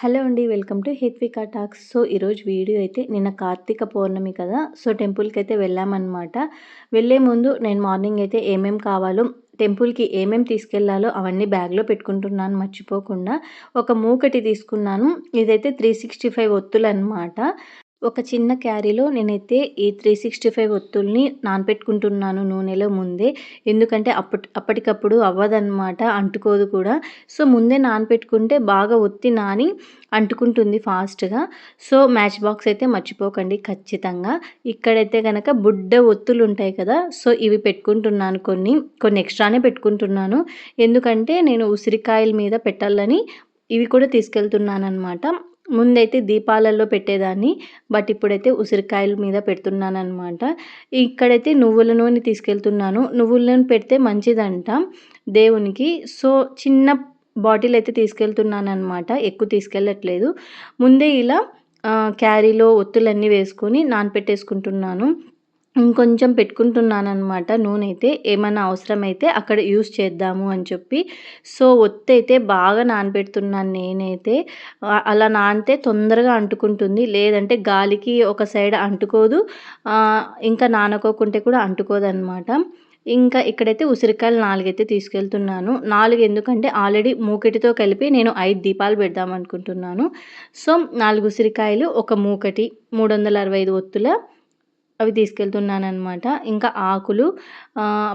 Hello అండి welcome to Hithvika talks. So ఈరోజు video అయితే నిన్న కార్తీక పౌర్ణమి కదా సో టెంపుల్కి అయితే వెళ్ళామన్నమాట. వెళ్ళే ముందు నేను మార్నింగ్ అయితే ఏమేం కావాలో టెంపుల్కి ఏమేమి తీసుకెళ్ళాలో అవన్నీ బ్యాగ్లో పెట్టుకుంటున్నాను మర్చిపోకుండా. ఒక మూకటి తీసుకున్నాను. ఇదైతే త్రీ సిక్స్టీ ఫైవ్ ఒత్తులు అనమాట ఒక చిన్న క్యారీలో నేనైతే ఈ త్రీ సిక్స్టీ ఫైవ్ ఒత్తుల్ని నానపెట్టుకుంటున్నాను నూనెలో ముందే. ఎందుకంటే అప్పటి అప్పటికప్పుడు అవ్వదన్నమాట అంటుకోదు కూడా. సో ముందే నానపెట్టుకుంటే బాగా ఒత్తి నాని అంటుకుంటుంది ఫాస్ట్గా. సో మ్యాచ్ బాక్స్ అయితే మర్చిపోకండి ఖచ్చితంగా. ఇక్కడైతే కనుక బుడ్డ ఒత్తులు ఉంటాయి కదా సో ఇవి పెట్టుకుంటున్నాను కొన్ని కొన్ని ఎక్స్ట్రానే పెట్టుకుంటున్నాను. ఎందుకంటే నేను ఉసిరికాయల మీద పెట్టాలని ఇవి కూడా తీసుకెళ్తున్నాను అనమాట ముందైతే దీపాలలో పెట్టేదాన్ని బట్ ఇప్పుడైతే ఉసిరికాయల మీద పెడుతున్నాను అనమాట ఇక్కడైతే నువ్వుల నూనె తీసుకెళ్తున్నాను. నువ్వుల నూనె పెడితే మంచిదంట దేవునికి. సో చిన్న బాటిల్ అయితే తీసుకెళ్తున్నాను అనమాట ఎక్కువ తీసుకెళ్ళట్లేదు. ముందే ఇలా క్యారీలో ఒత్తులన్నీ వేసుకొని నానపెట్టేసుకుంటున్నాను. ఇంకొంచెం పెట్టుకుంటున్నానమాట నూనె అయితే ఏమైనా అవసరమైతే అక్కడ యూస్ చేద్దాము అని చెప్పి. సో ఒత్తి అయితే బాగా నానబెడుతున్నాను నేనైతే. అలా నానితే తొందరగా అంటుకుంటుంది. లేదంటే గాలికి ఒక సైడ్ అంటుకోదు. ఇంకా నానకోకుంటే కూడా అంటుకోదన్నమాట. ఇంకా ఇక్కడైతే ఉసిరికాయలు నాలుగైతే తీసుకెళ్తున్నాను. నాలుగు ఎందుకంటే ఆల్రెడీ మూకటితో కలిపి నేను ఐదు దీపాలు పెడదాం అనుకుంటున్నాను సో నాలుగు ఉసిరికాయలు ఒక మూకటి మూడు వందల అరవై ఐదు ఒత్తుల అవి తీసుకెళ్తున్నానమాట ఇంకా ఆకులు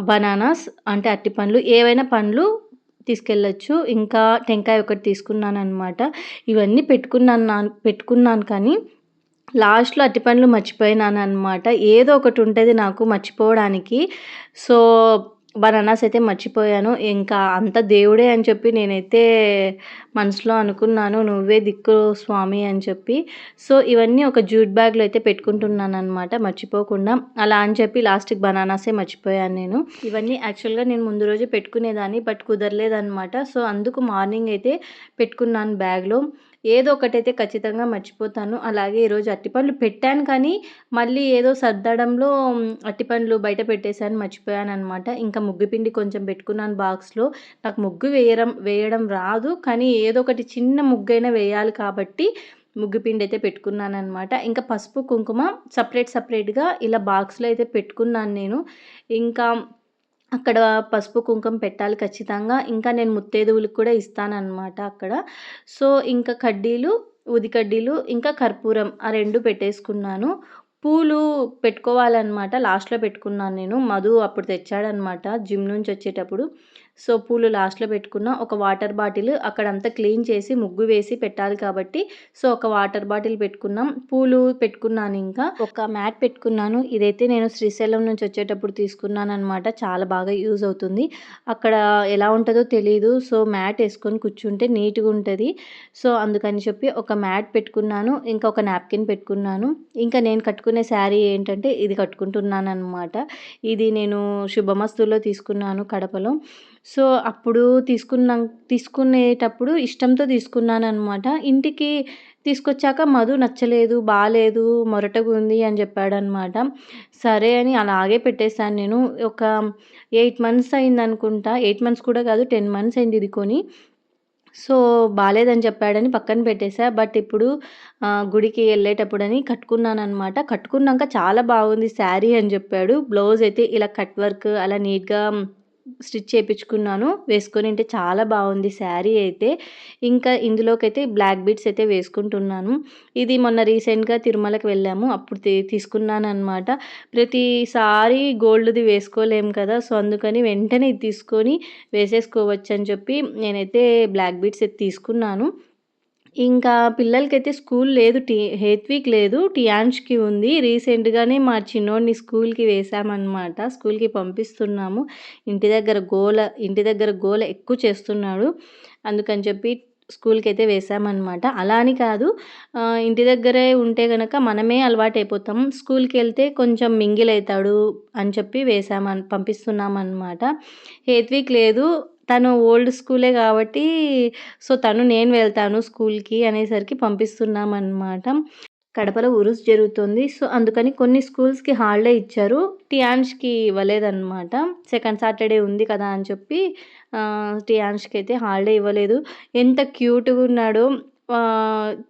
బనానాస్ అంటే అట్టి పండ్లు ఏవైనా పండ్లు తీసుకెళ్ళచ్చు. ఇంకా టెంకాయ ఒకటి తీసుకున్నాను అనమాట ఇవన్నీ పెట్టుకున్నాను పెట్టుకున్నాను కానీ లాస్ట్లో అట్టి పండ్లు మర్చిపోయినాను అనమాట ఏదో ఒకటి ఉంటుంది నాకు మర్చిపోవడానికి. సో బనానాస్ అయితే మర్చిపోయాను. ఇంకా అంత దేవుడే అని చెప్పి నేనైతే మనసులో అనుకున్నాను నువ్వే దిక్కు స్వామి అని చెప్పి. సో ఇవన్నీ ఒక జ్యూట్ బ్యాగ్లో అయితే పెట్టుకుంటున్నాను అనమాట మర్చిపోకుండా. అలా అని చెప్పి లాస్ట్కి బనానాసే మర్చిపోయాను నేను. ఇవన్నీ యాక్చువల్గా నేను ముందు రోజే పెట్టుకునేదాన్ని బట్ కుదరలేదనమాట సో అందుకు మార్నింగ్ అయితే పెట్టుకున్నాను బ్యాగ్లో. ఏదో ఒకటైతే ఖచ్చితంగా మర్చిపోతాను. అలాగే ఈరోజు అట్టిపండ్లు పెట్టాను కానీ మళ్ళీ ఏదో సర్దడంలో అట్టిపండ్లు బయట పెట్టేశాను మర్చిపోయాను అనమాట ఇంకా ముగ్గు పిండి కొంచెం పెట్టుకున్నాను బాక్స్లో. నాకు ముగ్గు వేయడం వేయడం రాదు. కానీ ఏదో ఒకటి చిన్న ముగ్గైనా వేయాలి కాబట్టి ముగ్గు పిండి అయితే పెట్టుకున్నాను అనమాట ఇంకా పసుపు కుంకుమ సపరేట్ సపరేట్గా ఇలా బాక్స్లో అయితే పెట్టుకున్నాను నేను. ఇంకా అక్కడ పసుపు కుంకుమ పెట్టాలి ఖచ్చితంగా. ఇంకా నేను ముత్తేదువులకు కూడా ఇస్తానన్నమాట అక్కడ. సో ఇంకా కడ్డీలు ఊది కడ్డీలు ఇంకా కర్పూరం ఆ రెండు పెట్టేసుకున్నాను. పూలు పెట్టుకోవాలన్నమాట. లాస్ట్లో పెట్టుకున్నాను నేను. మధు అప్పుడు తెచ్చాడనమాట జిమ్ నుంచి వచ్చేటప్పుడు. సో పూలు లాస్ట్లో పెట్టుకున్న ఒక వాటర్ బాటిల్ అక్కడంతా క్లీన్ చేసి ముగ్గు వేసి పెట్టాలి కాబట్టి సో ఒక వాటర్ బాటిల్ పెట్టుకున్నాం. పూలు పెట్టుకున్నాను ఇంకా. ఒక మ్యాట్ పెట్టుకున్నాను. ఇదైతే నేను శ్రీశైలం నుంచి వచ్చేటప్పుడు తీసుకున్నాను అనమాట చాలా బాగా యూజ్ అవుతుంది. అక్కడ ఎలా ఉంటుందో తెలియదు సో మ్యాట్ వేసుకొని కూర్చుంటే నీట్గా ఉంటుంది. సో అందుకని చెప్పి ఒక మ్యాట్ పెట్టుకున్నాను. ఇంకా ఒక నాప్కిన్ పెట్టుకున్నాను. ఇంకా నేను కట్టుకునే శారీ ఏంటంటే ఇది కట్టుకుంటున్నాను అనమాట ఇది నేను శుభమస్తులో తీసుకున్నాను కడపలో. సో అప్పుడు తీసుకున్నా తీసుకునేటప్పుడు ఇష్టంతో తీసుకున్నాను అనమాట ఇంటికి తీసుకొచ్చాక మధు నచ్చలేదు బాగాలేదు మొరటగా ఉంది అని చెప్పాడనమాట సరే అని అలాగే పెట్టేశాను నేను. ఒక ఎయిట్ మంత్స్ అయింది అనుకుంటా ఎయిట్ మంత్స్ కూడా కాదు టెన్ మంత్స్ అయింది ఇది కొని సో బాగాలేదని చెప్పాడని పక్కన పెట్టేశా. బట్ ఇప్పుడు గుడికి వెళ్ళేటప్పుడని కట్టుకున్నాను అనమాట కట్టుకున్నాక చాలా బాగుంది శారీ అని చెప్పాడు. బ్లౌజ్ అయితే ఇలా కట్ వర్క్ అలా నీట్గా స్టిచ్ చేయించుకున్నాను వేసుకొని అంటే చాలా బాగుంది శారీ అయితే. ఇంకా ఇందులోకి అయితే బ్లాక్ బీడ్స్ అయితే వేసుకుంటున్నాను. ఇది మొన్న రీసెంట్గా తిరుమలకి వెళ్ళాము. అప్పుడు తీసుకున్నాను అనమాట ప్రతిసారి గోల్డ్ది వేసుకోలేము కదా సో అందుకని వెంటనే ఇది తీసుకొని వేసేసుకోవచ్చు అని చెప్పి నేనైతే బ్లాక్ బీడ్స్ అయితే తీసుకున్నాను. ఇంకా పిల్లలకైతే స్కూల్ లేదు టీ హెత్విక్ లేదు. టియాన్ష్కి ఉంది. రీసెంట్గానే మా చిన్నోడిని స్కూల్కి వేసామన్నమాట స్కూల్కి పంపిస్తున్నాము. ఇంటి దగ్గర గోల ఇంటి దగ్గర గోల ఎక్కువ చేస్తున్నాడు. అందుకని చెప్పి స్కూల్కి అయితే వేసామన్నమాట అలా అని కాదు. ఇంటి దగ్గరే ఉంటే కనుక మనమే అలవాటు అయిపోతాం స్కూల్కి వెళ్తే కొంచెం మింగిల్ అవుతాడు అని చెప్పి వేసామని పంపిస్తున్నామన్నమాట. హేత్విక్ లేదు. తను ఓల్డ్ స్కూలే కాబట్టి సో తను నేను వెళ్తాను స్కూల్కి అనేసరికి పంపిస్తున్నామన్నమాట. కడపలో ఉరుస్ జరుగుతుంది. సో అందుకని కొన్ని స్కూల్స్కి హాలిడే ఇచ్చారు. టియాన్ష్కి ఇవ్వలేదన్నమాట. సెకండ్ సాటర్డే ఉంది కదా అని చెప్పి టియాన్ష్కి అయితే హాలిడే ఇవ్వలేదు. ఎంత క్యూట్గా ఉన్నాడో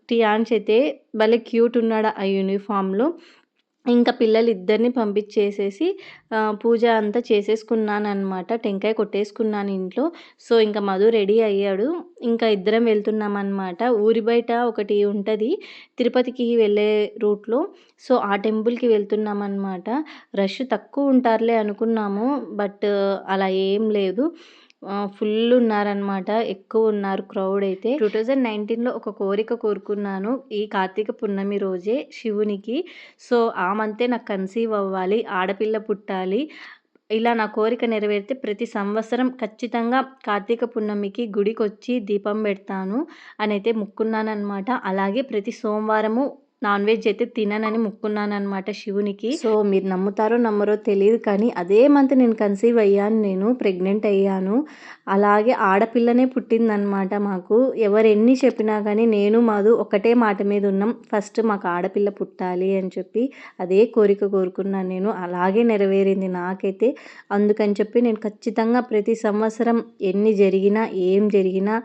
టియాన్స్ అయితే భలే క్యూట్ ఉన్నాడు ఆ యూనిఫామ్‌లో. ఇంకా పిల్లలు ఇద్దరిని పంపించేసేసి పూజ అంతా చేసేసుకున్నాననమాట. టెంకాయ కొట్టేసుకున్నాను ఇంట్లో. సో, ఇంకా మధు రెడీ అయ్యాడు. ఇంకా ఇద్దరం వెళ్తున్నామనమాట. ఊరి బయట ఒకటి ఉంటుంది తిరుపతికి వెళ్ళే రూట్‌లో. సో, ఆ టెంపుల్‌కి వెళ్తున్నామనమాట. రష్ తక్కువ ఉంటారులే అనుకున్నాము. బట్ అలా ఏం లేదు. ఫుల్ ఉన్నారనమాట. ఎక్కువ ఉన్నారు క్రౌడ్ అయితే. 2019లో ఒక కోరిక కోరుకున్నాను. ఈ కార్తీక పున్నమి రోజే శివునికి. సో, ఆ మంతే నాకు కన్సీవ్ అవ్వాలి. ఆడపిల్ల పుట్టాలి. ఇలా నా కోరిక నెరవేరితే ప్రతి సంవత్సరం ఖచ్చితంగా కార్తీక పున్నమికి గుడికొచ్చి దీపం పెడతాను అని అయితే ముక్కున్నానమాట అలాగే ప్రతి సోమవారము నాన్ వెజ్ అయితే తిననని మొక్కున్నాననమాట శివునికి. సో, మీరు నమ్ముతారో నమ్మరో తెలియదు కానీ అదే మంత్ నేను కన్సీవ్ అయ్యాను నేను. ప్రెగ్నెంట్ అయ్యాను. అలాగే ఆడపిల్లనే పుట్టిందనమాట మాకు. ఎవరు ఎన్ని చెప్పినా కానీ నేను, మాదు ఒకటే మాట మీద ఉన్నాం. ఫస్ట్ మాకు ఆడపిల్ల పుట్టాలి అని చెప్పి అదే కోరిక కోరుకున్నాను నేను. అలాగే నెరవేరింది నాకైతే. అందుకని చెప్పి నేను ఖచ్చితంగా ప్రతి సంవత్సరం ఎన్ని జరిగినా, ఏం జరిగినా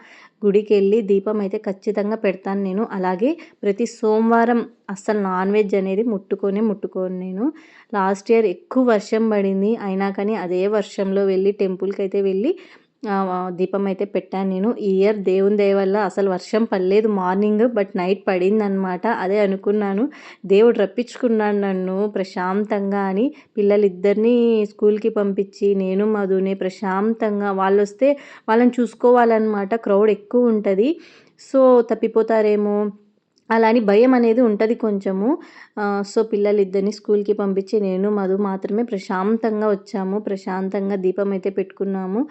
గుడికెళ్ళి దీపం అయితే ఖచ్చితంగా పెడతాను నేను. అలాగే ప్రతి సోమవారం అస్సలు నాన్ వెజ్ అనేది ముట్టుకొని ముట్టుకోను నేను. లాస్ట్ ఇయర్ ఎక్కువ వర్షం పడింది. అయినా కానీ అదే వర్షంలో వెళ్ళి టెంపుల్కి అయితే వెళ్ళి దీపం అయితే పెట్టాను నేను. ఈ ఇయర్ దేవుని దయ వల్ల అసలు వర్షం పడలేదు మార్నింగ్. But night పడిందనమాట. అదే అనుకున్నాను. దేవుడు రప్పించుకున్నాడు నన్ను ప్రశాంతంగా అని. పిల్లలిద్దరినీ స్కూల్‌కి పంపించి నేను, మధునే ప్రశాంతంగా వాళ్ళు వస్తే వాళ్ళని చూసుకోవాలనమాట. క్రౌడ్ ఎక్కువ ఉంటుంది సో, తప్పిపోతారేమో అలా అని భయం అనేది ఉంటుంది కొంచెము. సో, పిల్లలిద్దరిని స్కూల్‌కి పంపించి నేను, మధు మాత్రమే ప్రశాంతంగా వచ్చాము. ప్రశాంతంగా దీపం అయితే పెట్టుకున్నాము.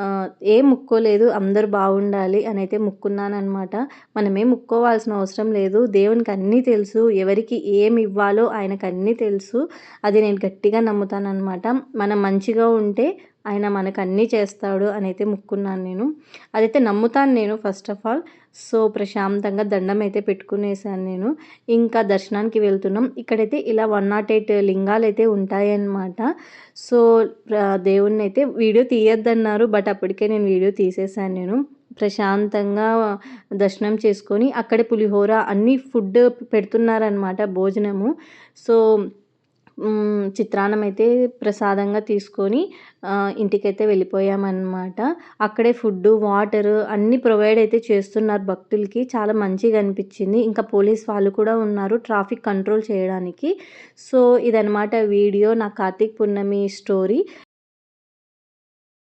ఏ ఏం ముక్కోలేదు. అందరూ బాగుండాలి అని అయితే ముక్కున్నానమాట మనమేం ముక్కోవాల్సిన అవసరం లేదు. దేవునికి అన్నీ తెలుసు. ఎవరికి ఏం ఇవ్వాలో ఆయనకు అన్నీ తెలుసు. అది నేను గట్టిగా నమ్ముతానమాట మనం మంచిగా ఉంటే ఆయన మనకు అన్నీ చేస్తాడు అని అయితే మొక్కున్నాను నేను. అదైతే నమ్ముతాను నేను ఫస్ట్ ఆఫ్ ఆల్. సో, ప్రశాంతంగా దండం అయితే పెట్టుకునేసాను నేను. ఇంకా దర్శనానికి వెళ్తున్నాం. ఇక్కడైతే ఇలా వన్ నాట్ ఎయిట్ లింగాలు అయితే ఉంటాయన్నమాట. సో, దేవుణ్ణి అయితే వీడియో తీయొద్దన్నారు. బట్ అప్పటికే నేను వీడియో తీసేసాను నేను. ప్రశాంతంగా దర్శనం చేసుకొని అక్కడే పులిహోర అన్నీ ఫుడ్ పెడుతున్నారనమాట భోజనము. సో, చిత్రాన్నం అయితే ప్రసాదంగా తీసుకొని ఇంటికైతే వెళ్ళిపోయామన్నమాట. అక్కడే ఫుడ్డు, వాటరు అన్నీ ప్రొవైడ్ అయితే చేస్తున్నారు భక్తులకి. చాలా మంచిగా అనిపించింది. ఇంకా పోలీస్ వాళ్ళు కూడా ఉన్నారు ట్రాఫిక్ కంట్రోల్ చేయడానికి. సో, ఇదనమాట వీడియో నా కార్తీక్ పున్నమి స్టోరీ.